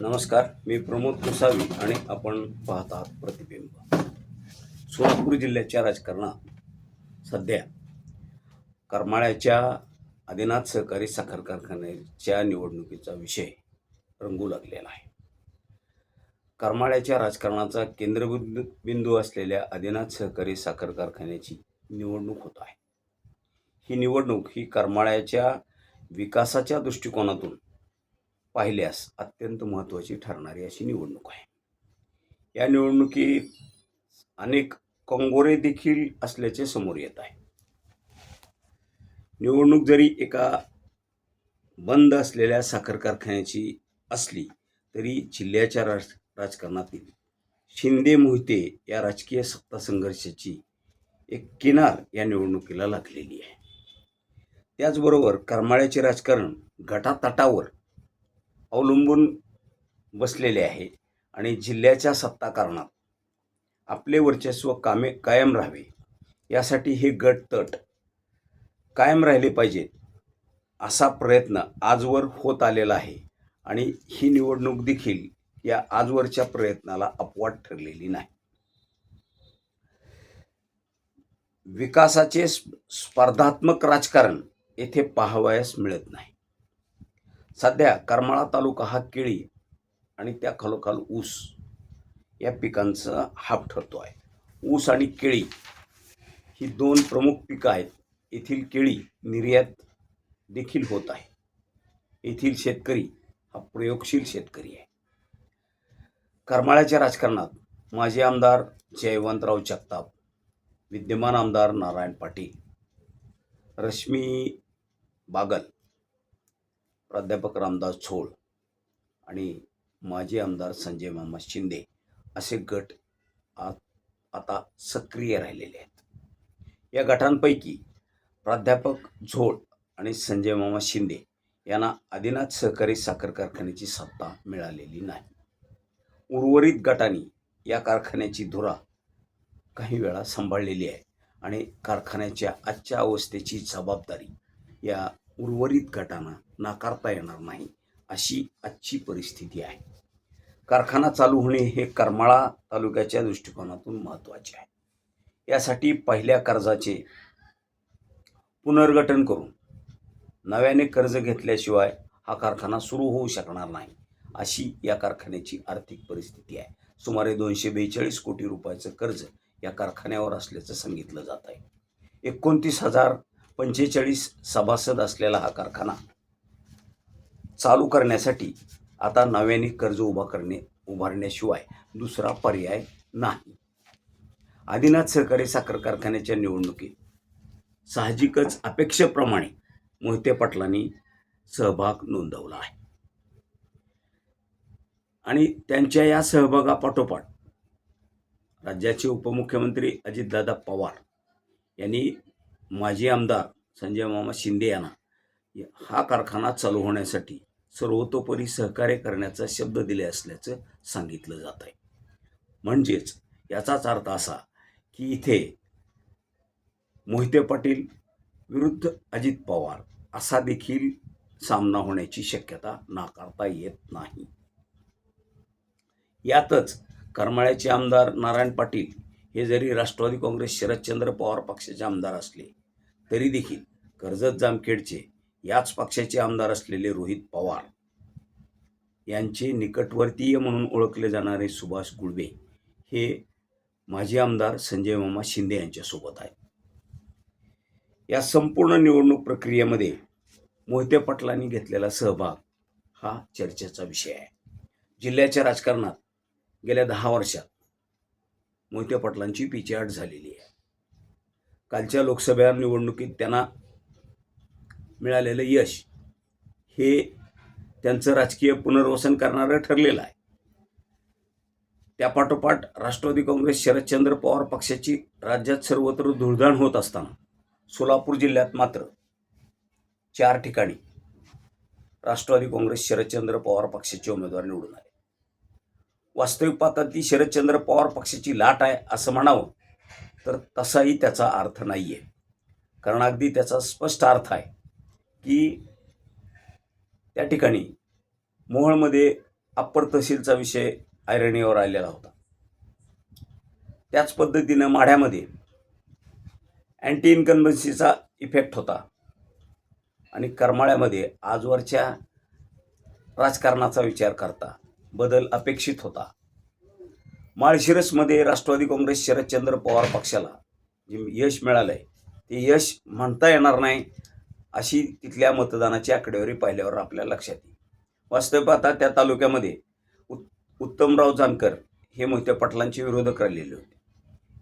नमस्कार मी प्रमोद कुसावी आणि आपण पाहत आहात प्रतिबिंब. सोलापूर जिल्ह्याच्या राजकारणात सध्या करमाळ्याच्या आदिनाथ सहकारी साखर कारखान्याच्या निवडणुकीचा विषय रंगू लागलेला आहे. करमाळ्याच्या राजकारणाचा केंद्रबिंदू बिंदू असलेल्या आदिनाथ सहकारी साखर कारखान्याची निवडणूक होत आहे. ही निवडणूक ही करमाळ्याच्या विकासाच्या दृष्टिकोनातून पाहिल्यास अत्यंत महत्त्वाची ठरणारी अशी निवडणूक आहे. या निवडणुकीत अनेक कंगोरे देखील असल्याचे समोर येत आहे. निवडणूक जरी एका बंद असलेल्या साखर कारखान्याची असली तरी जिल्ह्याच्या राज राजकारणातील शिंदे मोहिते या राजकीय सत्ता संघर्षाची एक किनार या निवडणुकीला लागलेली आहे. त्याचबरोबर करमाळ्याचे राजकारण गटातटावर अवलंबून बसलेले आहे आणि जिल्ह्याच्या सत्ताकारणात आपले वर्चस्व कामे कायम राहावे यासाठी हे गट तट कायम राहिले पाहिजेत असा प्रयत्न आजवर होत आलेला आहे आणि ही निवडणूक देखील या आजवरच्या प्रयत्नाला अपवाद ठरलेली नाही. विकासाचे स्प- स्पर्धात्मक राजकारण येथे पाहावयास मिळत नाही. सध्या करमाळा तालुका हा केळी आणि त्या खालोखाल ऊस या पिकांचा हाप ठरतो आहे. ऊस आणि केळी ही दोन प्रमुख पिकं आहेत. येथील केळी निर्यात देखील होत आहे. येथील शेतकरी हा प्रयोगशील शेतकरी आहे. करमाळ्याच्या राजकारणात माजी आमदार जयवंतराव जगताप विद्यमान आमदार नारायण पाटील रश्मी बागल प्राध्यापक रामदास झोळ आणि माजी आमदार संजय मामा शिंदे असे गट आ आता सक्रिय राहिलेले आहेत. या गटांपैकी प्राध्यापक झोळ आणि संजय मामा शिंदे यांना आदिनाथ सहकारी साखर कारखान्याची सत्ता मिळालेली नाही. उर्वरित गटांनी या कारखान्याची धुरा काही वेळा सांभाळलेली आहे आणि कारखान्याच्या आजच्या अवस्थेची जबाबदारी या उर्वरित गटांना नाकारता येणार नाही अशी आजची परिस्थिती आहे. कारखाना चालू होणे हे करमाळा तालुक्याच्या दृष्टिकोनातून महत्त्वाचे आहे. यासाठी पहिल्या कर्जाचे पुनर्गठन करून नव्याने कर्ज घेतल्याशिवाय हा कारखाना सुरू होऊ शकणार नाही अशी या कारखान्याची आर्थिक परिस्थिती आहे. सुमारे दोनशे बेचाळीस कोटी रुपयाचं कर्ज या कारखान्यावर असल्याचं सांगितलं जात आहे. एकोणतीस हजार पंचेचाळीस सभासद असलेला हा कारखाना चालू करण्यासाठी आता नव्याने कर्ज उभा करणे उभारण्याशिवाय दुसरा पर्याय नाही. आदिनाथ सहकारी साखर कारखान्याच्या निवडणुकीत साहजिकच अपेक्षेप्रमाणे मोहिते पाटलांनी सहभाग नोंदवला आहे. आणि त्यांच्या या सहभागापाठोपाठ राज्याचे उपमुख्यमंत्री अजितदादा पवार यांनी माजी आमदार संजय मामा शिंदे यांना हा कारखाना चालू होण्यासाठी सर्वतोपरी सहकार्य करण्याचा शब्द दिले असल्याचं सांगितलं जात आहे. म्हणजेच याचाच अर्थ असा की इथे मोहिते पाटील विरुद्ध अजित पवार असा देखील सामना होण्याची शक्यता नाकारता येत नाही. यातच करमाळ्याचे आमदार नारायण पाटील हे जरी राष्ट्रवादी काँग्रेस शरदचंद्र पवार पक्षाचे आमदार असले तरी देखील कर्जत जामखेडचे याच पक्षाचे आमदार असलेले रोहित पवार यांचे निकटवर्तीय म्हणून ओळखले जाणारे सुभाष गुळवे हे माजी आमदार संजय मामा शिंदे यांच्यासोबत आहेत. या संपूर्ण निवडणूक प्रक्रियेमध्ये मोहिते पाटलांनी घेतलेला सहभाग हा चर्चेचा विषय आहे. जिल्ह्याच्या राजकारणात गेल्या दहा वर्षात मोहिते पाटलांची पिछेहाट झालेली आहे. कालच्या लोकसभा निवडणुकीत त्यांना मिळालेलं यश हे त्यांचं राजकीय पुनर्वसन करणारं ठरलेलं आहे. त्यापाठोपाठ राष्ट्रवादी काँग्रेस शरदचंद्र पवार पक्षाची राज्यात सर्वत्र धुळधाण होत असताना सोलापूर जिल्ह्यात मात्र चार ठिकाणी राष्ट्रवादी काँग्रेस शरदचंद्र पवार पक्षाचे उमेदवार निवडून आले. वास्तविक पाहता ती शरदचंद्र पवार पक्षाची लाट आहे असं म्हणावं तर तसाही त्याचा अर्थ नाही आहे कारण अगदी त्याचा स्पष्ट अर्थ आहे की त्या ठिकाणी मोहोळमध्ये अप्पर तहसीलचा विषय ऐरणीवर आलेला होता. त्याच पद्धतीनं माढ्यामध्ये अँटी इन्कन्बन्सीचा इफेक्ट होता. आणि करमाळ्यामध्ये आजवरच्या राजकारणाचा विचार करता बदल अपेक्षित होता. माळशिरसमध्ये राष्ट्रवादी काँग्रेस शरदचंद्र पवार पक्षाला जे यश मिळालं आहे ते यश म्हणता येणार नाही अशी तिथल्या मतदानाची आकडेवारी पाहिल्यावर आपल्या लक्षात येईल. वास्तव पाहता त्या तालुक्यामध्ये उत् उत्तमराव जानकर हे मोहिते पाटलांचे विरोधक राहिलेले होते.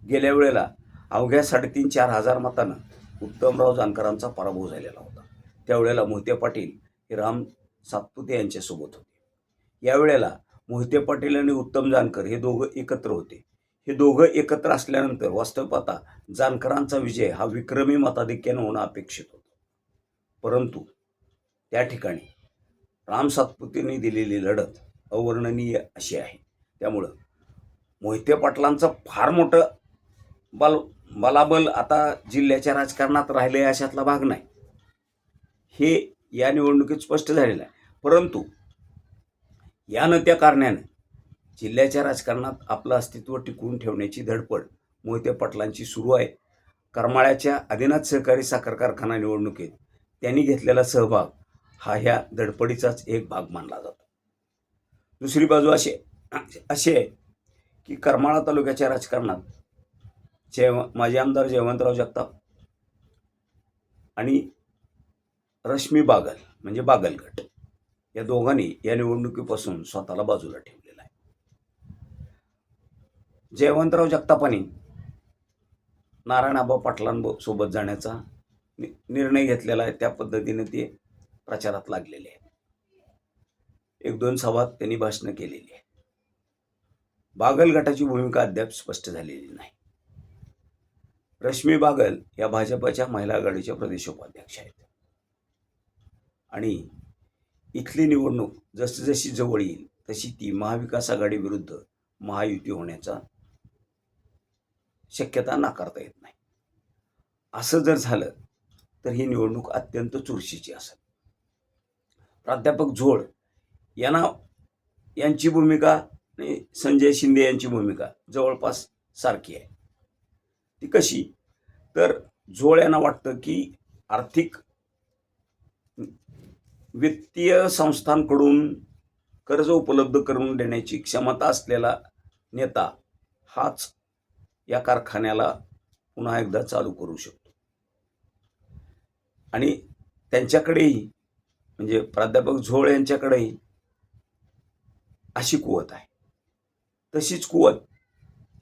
गेल्या वेळेला अवघ्या साडेतीन चार हजार मतानं उत्तमराव जानकरांचा पराभव झालेला होता. त्यावेळेला मोहिते पाटील हे राम सातपुते यांच्यासोबत होते. यावेळेला मोहिते पाटील आणि उत्तम जानकर हे दोघं एकत्र होते. हे दोघं एकत्र असल्यानंतर वास्तव पाहता जानकरांचा विजय हा विक्रमी मताधिक्यानं होणं अपेक्षित होतं. परंतु त्या ठिकाणी राम सातपुतेंनी दिलेली लढत अवर्णनीय अशी आहे. त्यामुळं मोहिते पाटलांचं फार मोठं बल बलाबल आता जिल्ह्याच्या राजकारणात राहिले अशातला भाग नाही. हे या निवडणुकीत स्पष्ट झालेलं आहे. परंतु या न त्या कारणानं जिल्ह्याच्या राजकारणात आपलं अस्तित्व टिकवून ठेवण्याची धडपड मोहिते पाटलांची सुरू आहे. करमाळ्याच्या आदिनाथ सहकारी साखर कारखाना निवडणुकीत त्यांनी घेतलेला सहभाग हा ह्या धडपडीचाच एक भाग मानला जातो. दुसरी बाजू अशी अशी आहे की करमाळा तालुक्याच्या राजकारणात जयव माजी आमदार जयवंतराव जगताप आणि रश्मी बागल म्हणजे बागलगट या दोघांनी या निवडणुकीपासून स्वतःला बाजूला ठेवलेला आहे. जयवंतराव जगतापांनी नारायणाबा पाटलांसोबत जाण्याचा नि- निर्णय घेतलेला आहे. त्या पद्धतीने ते प्रचारात लागलेले आहेत. एक दोन सभात त्यांनी भाषणं केलेली आहे बागल गटाची भूमिका अद्याप स्पष्ट झालेली नाही. रश्मी बागल या भाजपच्या महिला आघाडीच्या प्रदेशोपाध्यक्ष आहेत. आणि इथली निवडणूक जसजशी जवळ येईल तशी ती महाविकास आघाडीविरुद्ध महायुती होण्याचा शक्यता नाकारता येत नाही. असं जर झालं तर ही निवडणूक अत्यंत चुरशीची असेल. प्राध्यापक झोळ यांना यांची भूमिका आणि संजय शिंदे यांची भूमिका जवळपास सारखी आहे. ती कशी? तर झोळ यांना वाटतं की आर्थिक वित्तीय संस्थांकडून कर्ज उपलब्ध करून देण्याची क्षमता असलेला नेता हाच या कारखान्याला पुन्हा एकदा चालू करू शकतो. आणि त्यांच्याकडेही म्हणजे प्राध्यापक झोळ यांच्याकडेही अशी कुवत आहे. तशीच कुवत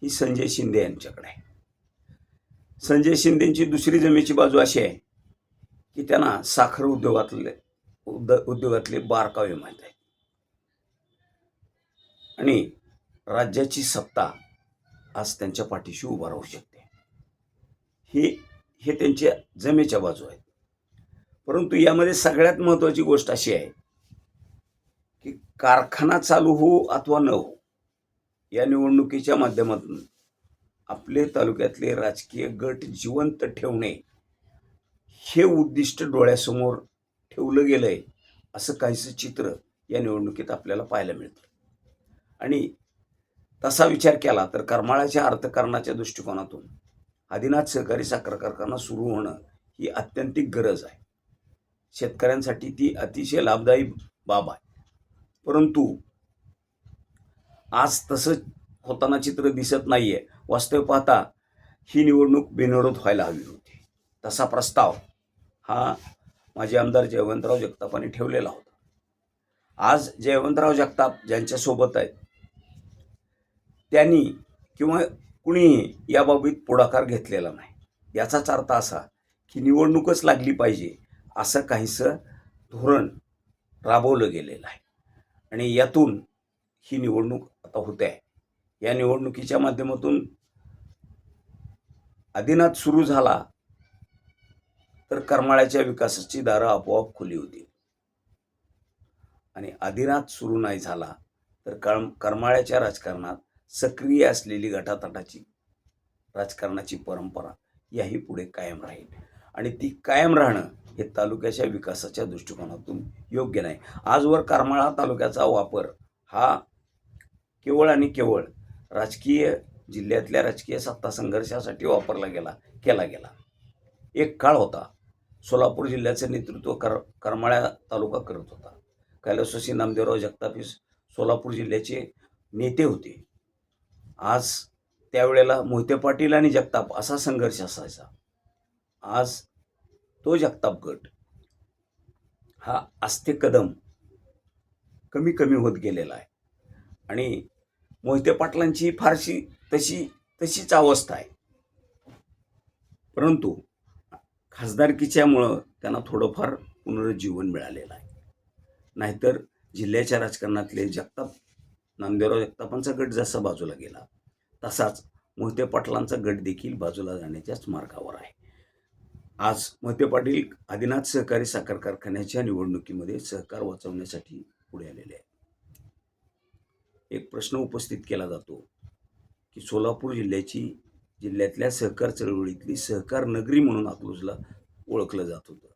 ही संजय शिंदे यांच्याकडे आहे. संजय शिंदेची दुसरी जमेची बाजू अशी आहे की त्यांना साखर उद्योगातले उद उद्योगातले बारकावे माहीत आहेत आणि राज्याची सत्ता आज त्यांच्या पाठीशी उभा राहू शकते. हे हे त्यांच्या जमेच्या बाजू आहेत. परंतु यामध्ये सगळ्यात महत्त्वाची गोष्ट अशी आहे की कारखाना चालू हो अथवा न हो या निवडणुकीच्या माध्यमातून आपले तालुक्यातले राजकीय गट जिवंत ठेवणे हे उद्दिष्ट डोळ्यासमोर ठेवलं गेलं आहे असं काहीसं चित्र या निवडणुकीत आपल्याला पाहायला मिळतं. आणि तसा विचार केला तर करमाळ्याच्या अर्थकारणाच्या दृष्टिकोनातून आदिनाथ सहकारी साखर कारखाना सुरू होणं ही अत्यंतिक गरज आहे. शेतकऱ्यांसाठी ती अतिशय लाभदायी बाब आहे. परंतु आज तसं होताना चित्र दिसत नाही आहे वास्तव पाहता ही निवडणूक बिनविरोध व्हायला हवी होती. तसा प्रस्ताव हा माझे आमदार जयवंतराव जगतापांनी ठेवलेला होता. आज जयवंतराव जगताप ज्यांच्यासोबत आहेत त्यांनी किंवा कुणीही याबाबतीत पुढाकार घेतलेला नाही. याचाच अर्थ असा की निवडणूकच लागली पाहिजे असं काहीसं धोरण राबवलं गेलेलं आहे. आणि यातून ही निवडणूक आता होते. आहे या निवडणुकीच्या माध्यमातून आदिनाथ सुरू झाला तर करमाळ्याच्या विकासाची दारं आपोआप खुली होती. आणि आदिनाथ सुरू नाही झाला तर कर करमाळ्याच्या राजकारणात सक्रिय असलेली गटातटाची राजकारणाची परंपरा याही पुढे कायम राहील. आणि ती कायम राहणं हे तालुक्याच्या विकासाच्या दृष्टिकोनातून योग्य नाही. आजवर करमाळा तालुक्याचा वापर हा केवळ आणि केवळ राजकीय जिल्ह्यातल्या राजकीय सत्ता संघर्षासाठी वापरला गेला केला गेला. एक काळ होता सोलापूर जिल्ह्याचं नेतृत्व कर करमाळ्या तालुका करत होता. कैलासवासी नामदेवराव जगतापीस सोलापूर जिल्ह्याचे नेते होते. आज त्यावेळेला मोहिते पाटील आणि जगताप असा संघर्ष असायचा. आज तो जगताप गट हा आस्ते कदम कमी कमी होत गेलेला आहे. आणि मोहिते पाटलांची फारशी तशी तशीच अवस्था आहे. परंतु खासदारकीच्यामुळं त्यांना थोडंफार पुनरुज्जीवन मिळालेलं आहे. नाहीतर जिल्ह्याच्या राजकारणातले जगताप नामदेवराव जगतापांचा गट जसा बाजूला गेला तसाच मोहिते पाटलांचा गट देखील बाजूला जाण्याच्याच मार्गावर आहे. आज मोहिते पाटील आदिनाथ सहकारी साखर कारखान्याच्या निवडणुकीमध्ये सहकार वाचवण्यासाठी पुढे आलेले आहे एक प्रश्न उपस्थित केला जातो की सोलापूर जिल्ह्याची जिल्ह्यातल्या सहकार चळवळीतली सहकार नगरी म्हणून अकलूजला ओळखलं जात होतं.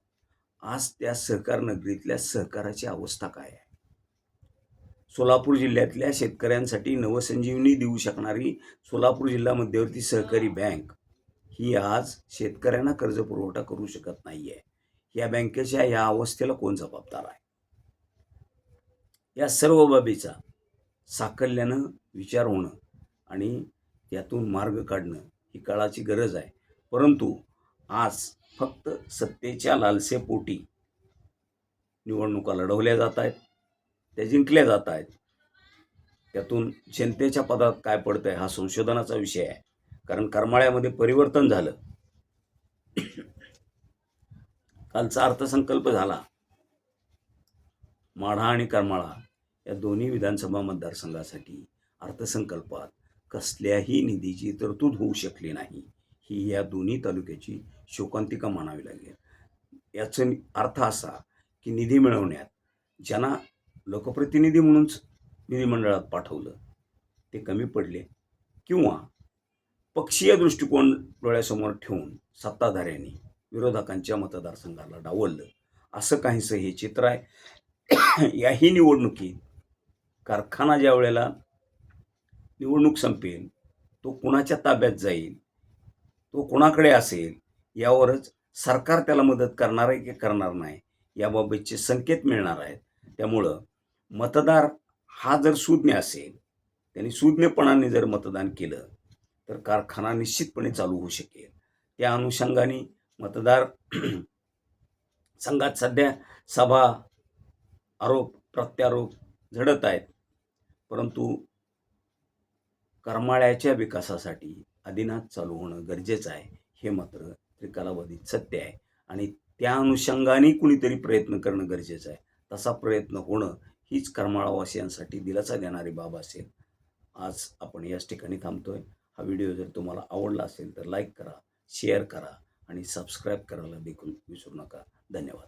आज त्या सहकार नगरीतल्या सहकाराची अवस्था काय आहे? सोलापूर जिल्ह्यातल्या शेतकऱ्यांसाठी नवसंजीवनी देऊ शकणारी सोलापूर जिल्हा मध्यवर्ती सहकारी बँक ही आज शेतकऱ्यांना कर्ज पुरवठा करू शकत नाही आहे या बँकेच्या या अवस्थेला कोण जबाबदार आहे? या सर्व बाबीचा साकल्यानं विचार होणं आणि त्यातून मार्ग काढणं ही काळाची गरज आहे. परंतु आज फक्त सत्तेच्या लालसेपोटी निवडणुका लढवल्या जात आहेत त्या जिंकल्या जात आहेत. त्यातून जनतेच्या पदात काय पडतं आहे हा संशोधनाचा विषय आहे. कारण करमाळ्यामध्ये परिवर्तन झालं. कालचा अर्थसंकल्प झाला. माढा आणि करमाळा या दोन्ही विधानसभा मतदारसंघासाठी अर्थसंकल्पात कसल्याही निधीची तरतूद होऊ शकली नाही. ही या दोन्ही तालुक्याची शोकांतिका मानावी लागेल. याचं अर्थ असा की निधी मिळवण्यात ज्यांना लोकप्रतिनिधी म्हणूनच विधिमंडळात पाठवलं ते कमी पडले किंवा पक्षीय दृष्टिकोन डोळ्यासमोर ठेवून सत्ताधाऱ्यांनी विरोधकांच्या मतदारसंघाला डावललं असं काहीसं हे चित्र आहे. याही निवडणुकीत कारखाना ज्या वेळेला निवडणूक संपेल तो कुणाच्या ताब्यात जाईल तो कोणाकडे असेल यावरच सरकार त्याला मदत करणार आहे की करणार नाही याबाबतचे संकेत मिळणार आहेत. त्यामुळं मतदार हा जर सुज्ञ असेल त्यांनी सुज्ञपणाने जर मतदान केलं तर कारखाना निश्चितपणे चालू होऊ शकेल. त्या अनुषंगाने मतदार संघात सध्या सभा आरोप प्रत्यारोप झडत आहेत. परंतु करमाळ्याच्या विकासासाठी आदिनाथ चालू होणं गरजेचं आहे. हे मात्र त्रिकालावधीत सत्य आहे. आणि त्या अनुषंगाने कुणीतरी प्रयत्न करणं गरजेचं आहे. तसा प्रयत्न होणं हीच करमाळावासियांसाठी दिलासा देणारी बाब असेल. आज आपण याच ठिकाणी थांबतोय. हा व्हिडिओ जर तुम्हाला आवडला असेल तर लाईक करा शेअर करा आणि सबस्क्राईब करायला देखील विसरू नका. धन्यवाद.